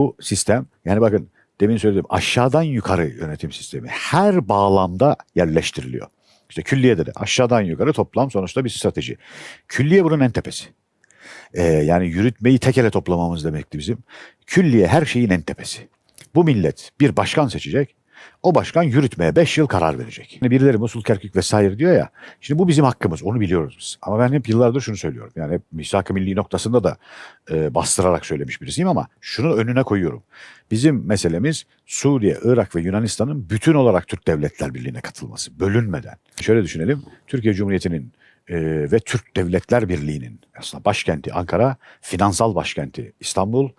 Bu sistem yani bakın demin söyledim aşağıdan yukarı yönetim sistemi her bağlamda yerleştiriliyor. İşte külliyede de aşağıdan yukarı toplam sonuçta bir strateji. Külliye bunun en tepesi. Ee, yani yürütmeyi tek ele toplamamız demekti bizim. Külliye her şeyin en tepesi. Bu millet bir başkan seçecek. O başkan yürütmeye 5 yıl karar verecek. Yani birileri Musul Kerkük vesaire diyor ya. Şimdi bu bizim hakkımız. Onu biliyoruz biz. Ama ben hep yıllardır şunu söylüyorum. Yani hep misak-ı milli noktasında da e, bastırarak söylemiş birisiyim ama şunu önüne koyuyorum. Bizim meselemiz Suriye, Irak ve Yunanistan'ın bütün olarak Türk Devletler Birliği'ne katılması. Bölünmeden. Şöyle düşünelim. Türkiye Cumhuriyeti'nin e, ve Türk Devletler Birliği'nin aslında başkenti Ankara, finansal başkenti İstanbul,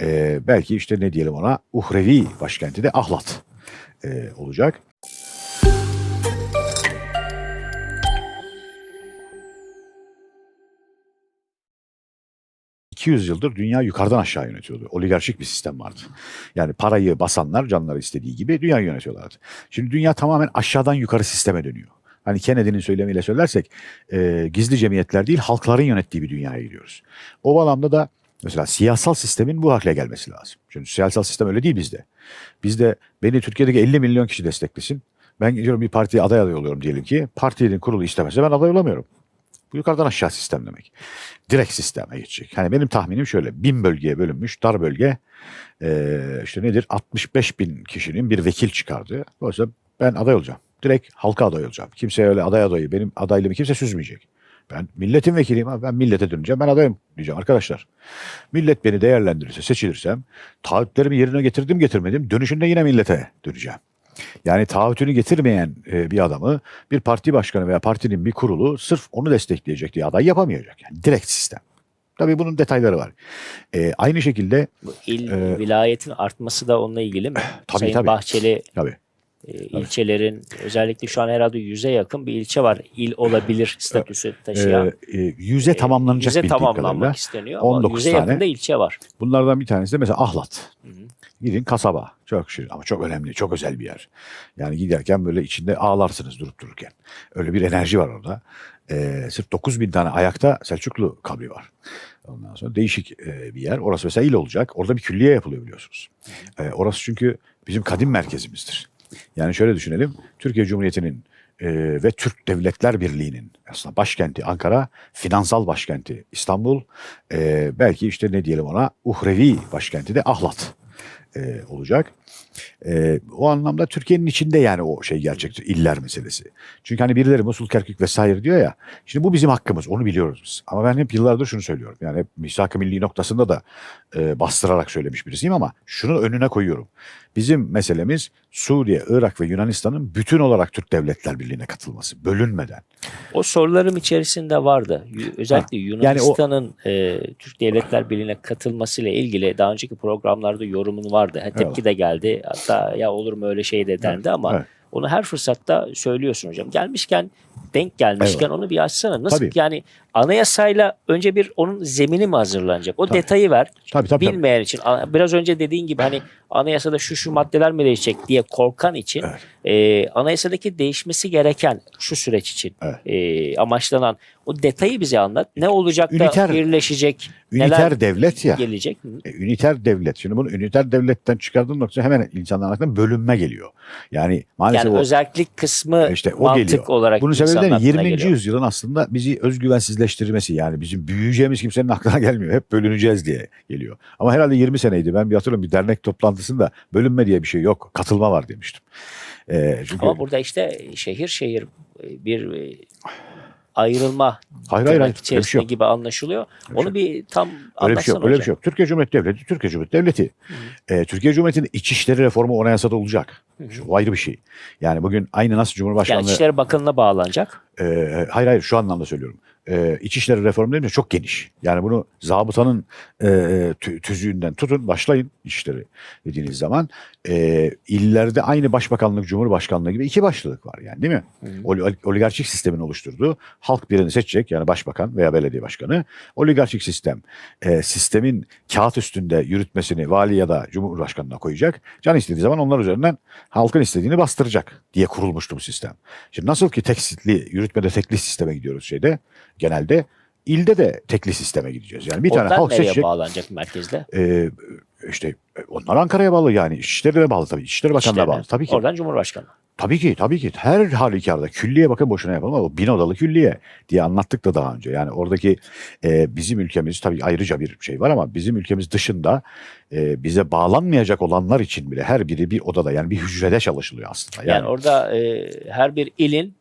e, belki işte ne diyelim ona uhrevi başkenti de Ahlat e, olacak. ...200 yıldır dünya yukarıdan aşağı yönetiyordu. Oligarşik bir sistem vardı. Yani parayı basanlar canları istediği gibi dünyayı yönetiyorlardı. Şimdi dünya tamamen aşağıdan yukarı sisteme dönüyor. Hani Kennedy'nin söylemiyle söylersek e, gizli cemiyetler değil halkların yönettiği bir dünyaya gidiyoruz. O bağlamda da mesela siyasal sistemin bu hale gelmesi lazım. Çünkü siyasal sistem öyle değil bizde. Bizde beni Türkiye'deki 50 milyon kişi desteklesin. Ben gidiyorum bir partiye aday aday oluyorum diyelim ki. Partinin kurulu istemezse ben aday olamıyorum. Bu yukarıdan aşağı sistem demek. Direkt sisteme geçecek. Hani benim tahminim şöyle. Bin bölgeye bölünmüş dar bölge e, işte nedir 65 bin kişinin bir vekil çıkardı. Dolayısıyla ben aday olacağım. Direkt halka aday olacağım. Kimse öyle aday adayı benim adaylığımı kimse süzmeyecek. Ben milletin vekiliyim abi. Ben millete döneceğim. Ben adayım diyeceğim arkadaşlar. Millet beni değerlendirirse, seçilirsem taahhütlerimi yerine getirdim getirmedim. Dönüşünde yine millete döneceğim. Yani taahhütünü getirmeyen e, bir adamı bir parti başkanı veya partinin bir kurulu sırf onu destekleyecek diye aday yapamayacak. Yani direkt sistem. Tabii bunun detayları var. E, aynı şekilde Bu il, Ee, vilayetin artması da onunla ilgili mi? Tabii, Sayın tabii. Bahçeli tabii e, ilçelerin özellikle şu an herhalde yüze yakın bir ilçe var. İl olabilir statüsü taşıyan. e, e, yüze tamamlanacak yüze bildiğim kadarıyla. tamamlanmak isteniyor ama 19 yüze tane. yakın da ilçe var. Bunlardan bir tanesi de mesela Ahlat. Hı hı. Gidin kasaba. Çok şirin ama çok önemli, çok özel bir yer. Yani giderken böyle içinde ağlarsınız durup dururken. Öyle bir enerji var orada. Ee, sırf 9 bin tane ayakta Selçuklu kabri var. Ondan sonra değişik e, bir yer. Orası mesela il olacak. Orada bir külliye yapılıyor biliyorsunuz. Ee, orası çünkü bizim kadim merkezimizdir. Yani şöyle düşünelim. Türkiye Cumhuriyeti'nin e, ve Türk Devletler Birliği'nin aslında başkenti Ankara, finansal başkenti İstanbul, e, belki işte ne diyelim ona uhrevi başkenti de Ahlat e, olacak. E, o anlamda Türkiye'nin içinde yani o şey gerçekçi iller meselesi. Çünkü hani birileri Musul Kerkük vesaire diyor ya. Şimdi bu bizim hakkımız. Onu biliyoruz biz. Ama ben hep yıllardır şunu söylüyorum. Yani hep misak-ı milli noktasında da e, bastırarak söylemiş birisiyim ama şunu önüne koyuyorum. Bizim meselemiz Suriye, Irak ve Yunanistan'ın bütün olarak Türk Devletler Birliği'ne katılması. Bölünmeden. O sorularım içerisinde vardı. Özellikle yani o- Yunanistan'ın e, Türk Devletler Birliği'ne katılmasıyla ilgili daha önceki programlarda yorumun vardı. Ha, tepki de geldi. Hatta ya olur mu öyle şey de dendi ama evet. onu her fırsatta söylüyorsun hocam. Gelmişken denk gelmişken Eyvallah. onu bir açsana. Nasıl Tabii. yani anayasayla önce bir onun zemini mi hazırlanacak? O Tabii. detayı ver. Tabii tabii. tabii. Bilmeyen için a- biraz önce dediğin gibi hani anayasada şu şu maddeler mi değişecek diye korkan için Evet. e, anayasadaki değişmesi gereken şu süreç için Evet. e, amaçlanan o detayı bize anlat. Ne olacak da Üniter- birleşecek? Üniter neler devlet ya. gelecek? E, üniter devlet. Şimdi bunu üniter devletten çıkardığın nokta hemen insanların aklına bölünme geliyor. Yani maalesef Yani o özellik kısmı işte o mantık geliyor. olarak Bunun aklına 20. geliyor. yüzyılın aslında bizi özgüvensizleştirmesi yani bizim büyüyeceğimiz kimsenin aklına gelmiyor. Hep bölüneceğiz diye geliyor. Ama herhalde 20 seneydi. Ben bir hatırlıyorum bir dernek toplantısında bölünme diye bir şey yok. Katılma var demiştim. E, çünkü Ama burada işte şehir şehir bir ayrılma hayır hayır, hayır şey içerisinde yok. gibi anlaşılıyor. Öyle bir Onu bir tam Öyle bir şey yok. Öyle bir şey yok. Türkiye Cumhuriyeti Devleti, Türkiye Cumhuriyeti Devleti. E, Türkiye Cumhuriyeti'nin İçişleri Reformu o anayasada olacak. Şu, o ayrı bir şey. Yani bugün aynı nasıl Yani Cumhurbaşkanlığı... İçişleri Bakanı'na bağlanacak. Ee, hayır hayır şu anlamda söylüyorum. Ee, İçişleri reformu ya çok geniş. Yani bunu zabıtanın e, tü- tüzüğünden tutun başlayın işleri dediğiniz zaman e, illerde aynı başbakanlık cumhurbaşkanlığı gibi iki başlılık var yani değil mi? Oli- oligarşik sistemin oluşturduğu halk birini seçecek yani başbakan veya belediye başkanı. Oligarşik sistem e, sistemin kağıt üstünde yürütmesini vali ya da cumhurbaşkanına koyacak. Can istediği zaman onlar üzerinden halkın istediğini bastıracak diye kurulmuştu bu sistem. Şimdi nasıl ki teksitli yürütmede tekli sisteme gidiyoruz şeyde genelde ilde de tekli sisteme gideceğiz. Yani bir tane Oradan halk nereye seçecek. bağlanacak merkezle? Ee, işte e, onlar Ankara'ya bağlı yani. İçişleri bağlı tabii. İçişleri Bakanlığı'na bağlı. Tabii ki. Oradan Cumhurbaşkanı. Tabii ki tabii ki her halükarda külliye bakın boşuna yapılmaz. O bin odalı külliye diye anlattık da daha önce. Yani oradaki e, bizim ülkemiz tabii ayrıca bir şey var ama bizim ülkemiz dışında e, bize bağlanmayacak olanlar için bile her biri bir odada yani bir hücrede çalışılıyor aslında. Yani, Yani, orada e, her bir ilin,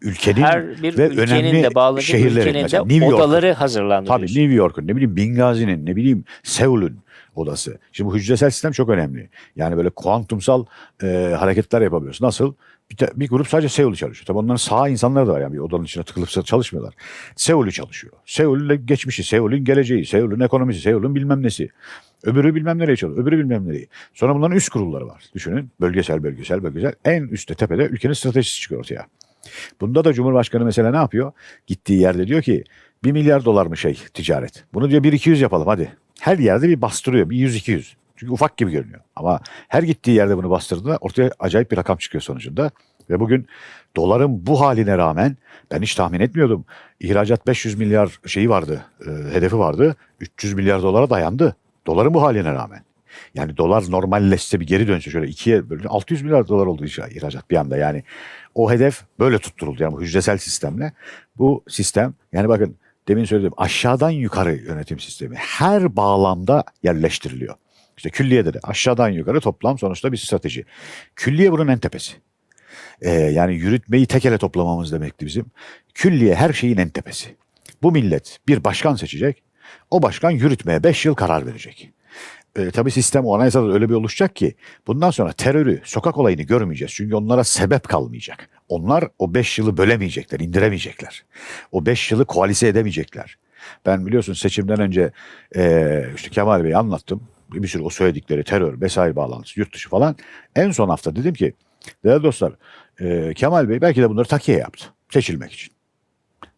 ülkenin her bir ve ülkenin önemli de bağladığı şehirlerin ülkenin mesela de New odaları hazırlandı. Tabii. New York'un ne bileyim Bingazi'nin ne bileyim Seul'ün odası. Şimdi bu hücresel sistem çok önemli. Yani böyle kuantumsal e, hareketler yapabiliyorsun. Nasıl? Bir, te- bir grup sadece Seul'ü çalışıyor. Tabii onların sağ insanları da var yani bir odanın içine tıkılıp çalışmıyorlar. Seul'ü çalışıyor. Seul'ün geçmişi, Seul'ün geleceği, Seul'ün ekonomisi, Seul'ün bilmem nesi. Öbürü bilmem nereye çalışıyor, öbürü bilmem nereye. Sonra bunların üst kurulları var. Düşünün bölgesel, bölgesel, bölgesel. En üstte tepede ülkenin stratejisi çıkıyor ortaya. Bunda da Cumhurbaşkanı mesela ne yapıyor? Gittiği yerde diyor ki 1 milyar dolar mı şey ticaret. Bunu diyor 1-200 yapalım hadi. Her yerde bir bastırıyor. Bir 100-200. Çünkü ufak gibi görünüyor. Ama her gittiği yerde bunu bastırdığında ortaya acayip bir rakam çıkıyor sonucunda. Ve bugün doların bu haline rağmen ben hiç tahmin etmiyordum. İhracat 500 milyar şeyi vardı, e, hedefi vardı. 300 milyar dolara dayandı. Doların bu haline rağmen. Yani dolar normalleşse bir geri dönse şöyle ikiye bölünce 600 milyar dolar oldu ihracat bir anda. Yani o hedef böyle tutturuldu yani bu hücresel sistemle. Bu sistem yani bakın demin söylediğim aşağıdan yukarı yönetim sistemi her bağlamda yerleştiriliyor. İşte külliyede de aşağıdan yukarı toplam sonuçta bir strateji. Külliye bunun en tepesi. Ee, yani yürütmeyi tek ele toplamamız demekti bizim. Külliye her şeyin en tepesi. Bu millet bir başkan seçecek. O başkan yürütmeye 5 yıl karar verecek. E, tabii sistem o anayasada öyle bir oluşacak ki bundan sonra terörü, sokak olayını görmeyeceğiz. Çünkü onlara sebep kalmayacak. Onlar o 5 yılı bölemeyecekler, indiremeyecekler. O 5 yılı koalise edemeyecekler. Ben biliyorsun seçimden önce e, işte Kemal Bey'i anlattım. Bir sürü o söyledikleri terör, vesaire bağlantısı, yurt dışı falan. En son hafta dedim ki değerli dostlar e, Kemal Bey belki de bunları takiye yaptı seçilmek için.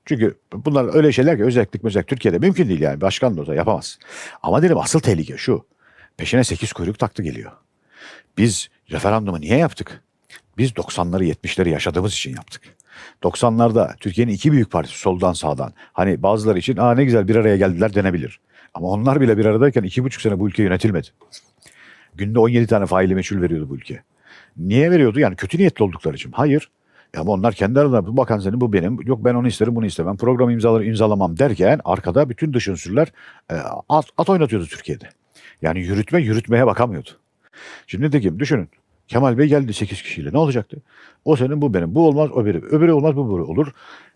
Çünkü bunlar öyle şeyler ki özellik mesela Türkiye'de mümkün değil yani. Başkan da olsa yapamaz. Ama dedim asıl tehlike şu. Peşine 8 kuyruk taktı geliyor. Biz referandumu niye yaptık? Biz 90'ları 70'leri yaşadığımız için yaptık. 90'larda Türkiye'nin iki büyük partisi soldan sağdan. Hani bazıları için Aa, ne güzel bir araya geldiler denebilir. Ama onlar bile bir aradayken iki buçuk sene bu ülke yönetilmedi. Günde 17 tane faili meçhul veriyordu bu ülke. Niye veriyordu? Yani kötü niyetli oldukları için. Hayır. Ama onlar kendi aralarında bu bakan senin bu benim. Yok ben onu isterim bunu istemem. Program imzaları imzalamam derken arkada bütün dış unsurlar e, at, at oynatıyordu Türkiye'de. Yani yürütme yürütmeye bakamıyordu. Şimdi de kim? Düşünün. Kemal Bey geldi 8 kişiyle. Ne olacaktı? O senin bu benim. Bu olmaz o biri. Öbürü olmaz bu biri olur.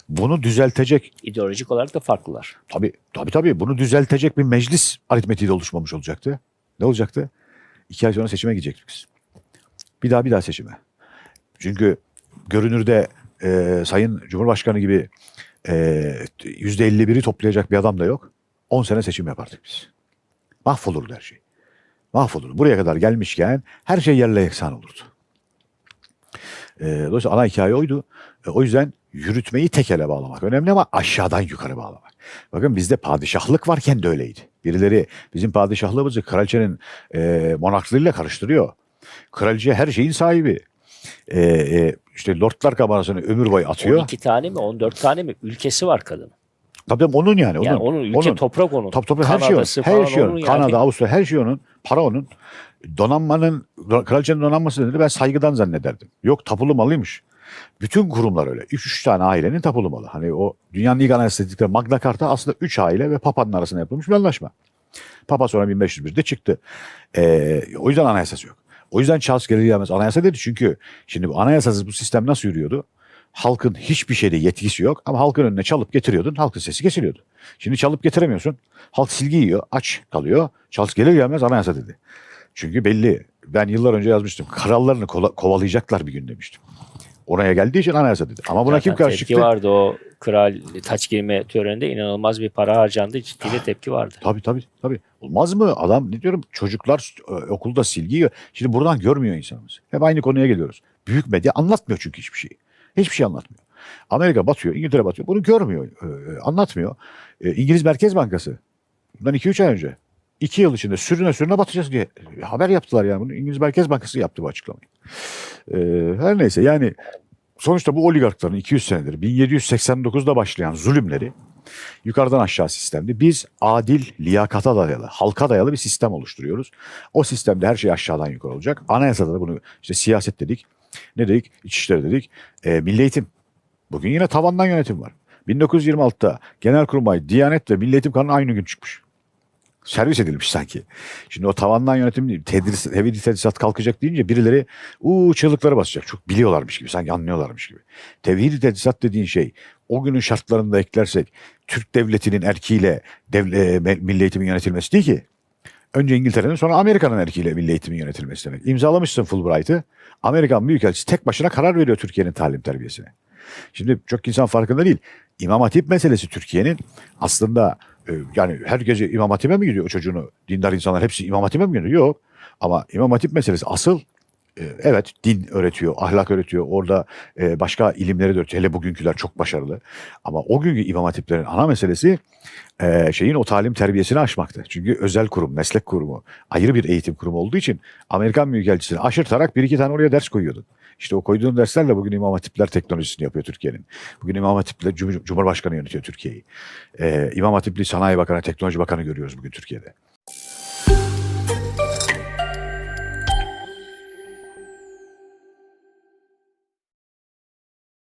Bunu düzeltecek İdeolojik olarak da farklılar. Tabii tabii tabii bunu düzeltecek bir meclis aritmetiği de oluşmamış olacaktı. Ne olacaktı? İki ay sonra seçime gidecektik biz. Bir daha bir daha seçime. Çünkü görünürde e, Sayın Cumhurbaşkanı gibi e, yüzde elli biri toplayacak bir adam da yok. 10 sene seçim yapardık biz. Mahvolurdu her şey. Mahvolurdu. Buraya kadar gelmişken her şey yerle yeksan olurdu. E, dolayısıyla ana hikaye oydu. E, o yüzden yürütmeyi tek ele bağlamak önemli ama aşağıdan yukarı bağlamak. Bakın bizde padişahlık varken de öyleydi. Birileri bizim padişahlığımızı kraliçenin e, monarklığıyla karıştırıyor. Kraliçe her şeyin sahibi. E, e, işte Lordlar Kamerası'nı ömür boyu atıyor. 12 tane mi 14 tane mi ülkesi var kadın. Tabii onun yani. Onun, Yani onun ülke onun. toprak onun. Tabii tabii her şey onun. Her şey onun. onun yani. Kanada, Avusturya her şey onun. Para onun. Donanmanın, kraliçenin donanması dedi ben saygıdan zannederdim. Yok tapulu malıymış. Bütün kurumlar öyle. Üç, üç tane ailenin tapulu malı. Hani o dünyanın ilk anayasası dedikleri Magna Carta aslında üç aile ve Papa'nın arasında yapılmış bir anlaşma. Papa sonra 1501'de çıktı. Ee, o yüzden anayasası yok. O yüzden Charles gelir gelmez anayasa dedi. Çünkü şimdi bu anayasasız bu sistem nasıl yürüyordu? Halkın hiçbir şeyde yetkisi yok ama halkın önüne çalıp getiriyordun. Halkın sesi kesiliyordu. Şimdi çalıp getiremiyorsun. Halk silgi yiyor, aç kalıyor. Charles gelir gelmez anayasa dedi. Çünkü belli. Ben yıllar önce yazmıştım. Krallarını kovalayacaklar bir gün demiştim. Oraya geldiği için anayasa dedi. Ama buna Zaten kim karşı çıktı? vardı o kral taç giyme töreninde inanılmaz bir para harcandı. Ciddi de tepki vardı. Tabii tabii tabii. Olmaz mı? Adam ne diyorum çocuklar e, okulda silgi yiyor. Şimdi buradan görmüyor insanımız. Hep aynı konuya geliyoruz. Büyük medya anlatmıyor çünkü hiçbir şeyi. Hiçbir şey anlatmıyor. Amerika batıyor, İngiltere batıyor. Bunu görmüyor, e, anlatmıyor. E, İngiliz Merkez Bankası bundan 2-3 ay önce 2 yıl içinde sürüne sürüne batacağız diye haber yaptılar yani. Bunu İngiliz Merkez Bankası yaptı bu açıklamayı. E, her neyse yani sonuçta bu oligarkların 200 senedir 1789'da başlayan zulümleri yukarıdan aşağı sistemdi. Biz adil, liyakata dayalı, halka dayalı bir sistem oluşturuyoruz. O sistemde her şey aşağıdan yukarı olacak. Anayasada da bunu işte siyaset dedik. Ne dedik? İçişleri dedik. E, milli eğitim. Bugün yine tavandan yönetim var. 1926'da Genelkurmay, Diyanet ve Milli Eğitim Kanunu aynı gün çıkmış. Servis edilmiş sanki. Şimdi o tavandan yönetim değil, tedris, tevhid tedrisat kalkacak deyince birileri uuu çığlıkları basacak. Çok biliyorlarmış gibi, sanki anlıyorlarmış gibi. Tevhid tedrisat dediğin şey o günün şartlarında eklersek Türk devletinin erkiyle devle, e, milli eğitimin yönetilmesi değil ki. Önce İngiltere'nin sonra Amerika'nın erkiyle milli eğitimin yönetilmesi demek. İmzalamışsın Fulbright'ı. Amerikan Büyükelçisi tek başına karar veriyor Türkiye'nin talim terbiyesine. Şimdi çok insan farkında değil. İmam Hatip meselesi Türkiye'nin aslında e, yani herkese İmam Hatip'e mi gidiyor o çocuğunu? Dindar insanlar hepsi İmam Hatip'e mi gidiyor? Yok. Ama İmam Hatip meselesi asıl evet din öğretiyor, ahlak öğretiyor. Orada e, başka ilimleri de öğretiyor. Hele bugünküler çok başarılı. Ama o günkü İmam Hatiplerin ana meselesi e, şeyin o talim terbiyesini aşmaktı. Çünkü özel kurum, meslek kurumu, ayrı bir eğitim kurumu olduğu için Amerikan Büyükelçisi'ni aşırtarak bir iki tane oraya ders koyuyordun. İşte o koyduğun derslerle bugün İmam Hatipler teknolojisini yapıyor Türkiye'nin. Bugün İmam Hatip'le Cum- Cumhurbaşkanı yönetiyor Türkiye'yi. Ee, İmam Sanayi Bakanı, Teknoloji Bakanı görüyoruz bugün Türkiye'de.